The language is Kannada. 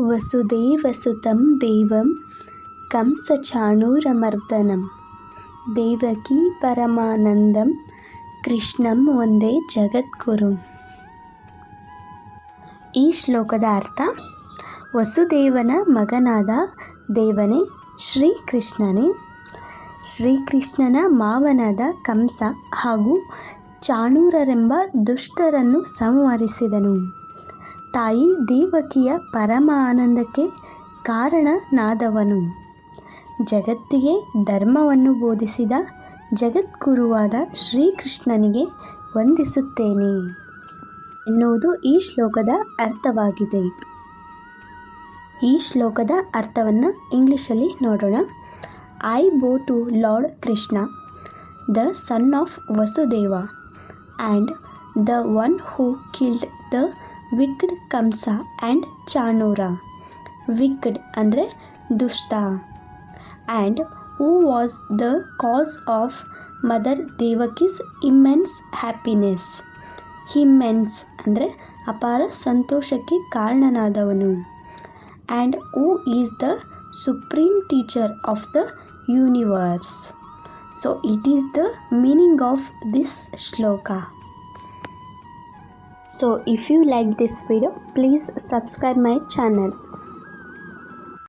ವಸುದೇವಸುತಂ ದೇವಂ ಕಂಸಚಾಣೂರಮರ್ದನಂ. ದೇವಕಿ ಪರಮಾನಂದಂ, ಕೃಷ್ಣಂ ಒಂದೇ ಜಗದ್ಗುರು. ಈ ಶ್ಲೋಕದ ಅರ್ಥ, ವಸುದೇವನ ಮಗನಾದ ದೇವನೇ ಶ್ರೀಕೃಷ್ಣನೇ. ಶ್ರೀಕೃಷ್ಣನ ಮಾವನಾದ ಕಂಸ ಹಾಗೂ ಚಾಣೂರರೆಂಬ ದುಷ್ಟರನ್ನು ಸಂಹರಿಸಿದನು. ತಾಯಿ ದೇವಕಿಯ ಪರಮ ಆನಂದಕ್ಕೆ ಕಾರಣನಾದವನು. ಜಗತ್ತಿಗೆ ಧರ್ಮವನ್ನು ಬೋಧಿಸಿದ ಜಗದ್ಗುರುವಾದ ಶ್ರೀಕೃಷ್ಣನಿಗೆ ವಂದಿಸುತ್ತೇನೆ ಎನ್ನುವುದು ಈ ಶ್ಲೋಕದ ಅರ್ಥವಾಗಿದೆ. ಈ ಶ್ಲೋಕದ ಅರ್ಥವನ್ನು ಇಂಗ್ಲೀಷಲ್ಲಿ ನೋಡೋಣ. I bow to lord Krishna the son of Vasudeva and the one who killed the ವಿಕ್ಡ್ Kamsa and Chanura wicked ಅಂದರೆ ದುಷ್ಟ and who was the cause of mother Devaki's immense happiness immense ಅಂದರೆ ಅಪಾರ ಸಂತೋಷಕ್ಕೆ ಕಾರಣನಾದವನು and who is the supreme teacher of the universe so it is the meaning of this shloka So if you like this video, please subscribe my channel.